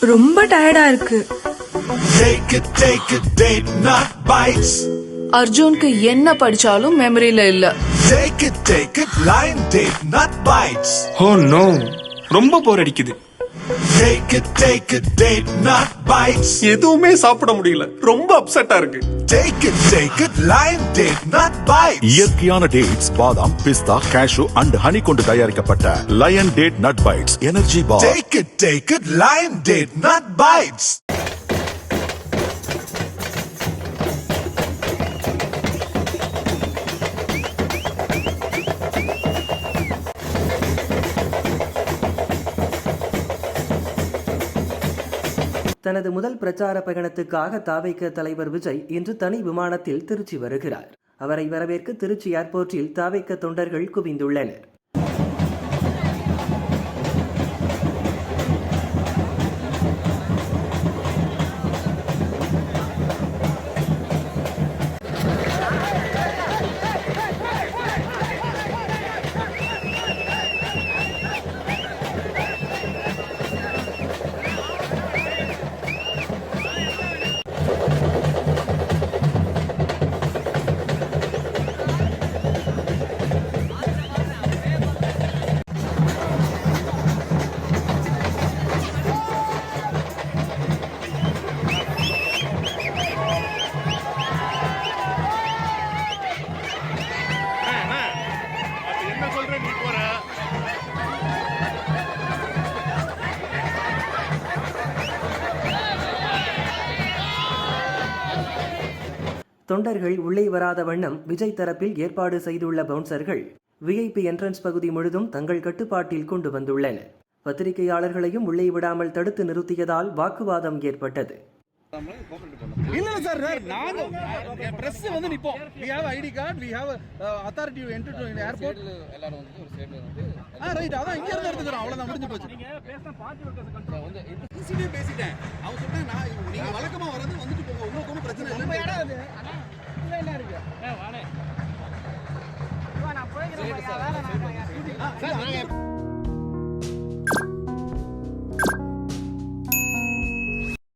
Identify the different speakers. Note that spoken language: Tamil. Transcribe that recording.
Speaker 1: ரொம்ப டயர்டா இருக்கு.
Speaker 2: அர்ஜுனுக்கு என்ன படிச்சாலும் மெமரியில இல்ல
Speaker 3: ரொம்ப போர் அடிக்குது
Speaker 4: Take it, take it, date not bites.
Speaker 3: எதுவுமே சாப்பிட முடியல ரொம்ப அப்செட்டா இருக்கு
Speaker 4: Take it, take it, line date not bites.
Speaker 5: இயற்கையான டேட்ஸ் பாதாம் பிஸ்தா கேஷு அண்ட் ஹனி கொண்டு தயாரிக்கப்பட்ட lion date nut bites energy bar
Speaker 4: Take it, take it, line date not bites.
Speaker 6: தனது முதல் பிரச்சார பயணத்துக்காக தாவைக்க தலைவர் விஜய் இன்று தனி விமானத்தில் திருச்சி வருகிறார். அவரை வரவேற்க திருச்சி ஏர்போர்ட்டில் தாவைக்க தொண்டர்கள் குவிந்துள்ளனர். தொண்டர்கள் உள்ளே வராத வண்ணம் விஜய் தரப்பில் ஏற்பாடு செய்துள்ள பவுன்சர்கள் விஐபி என்ட்ரன்ஸ் பகுதி முழுதும் தங்கள் கட்டுப்பாட்டில் கொண்டு வந்துள்ளனர் பத்திரிகையாளர்களையும் உள்ளே விடாமல் தடுத்து நிறுத்தியதால் வாக்குவாதம் ஏற்பட்டது
Speaker 7: இல்ல இல்ல சார் சார் நாங்க பிரஸ் வந்து நிப்போம் we have ID card we have authority to enter to airport எல்லாரும் வந்து ஒரு ஸ்டேட்ல வந்து ஆ ரைட் அதான் இங்க இருந்து எடுத்துக்கறோம் அவ்வளவுதான் முடிஞ்சு போச்சு நீங்க பேசின பார்ட்டி ஒர்க்கர்ஸ் கண்ட்ரோல் வந்து இன்சிடே பேசிட்டேன் அவன் சொன்னா நான் நீங்க வழக்கமா வரது சார்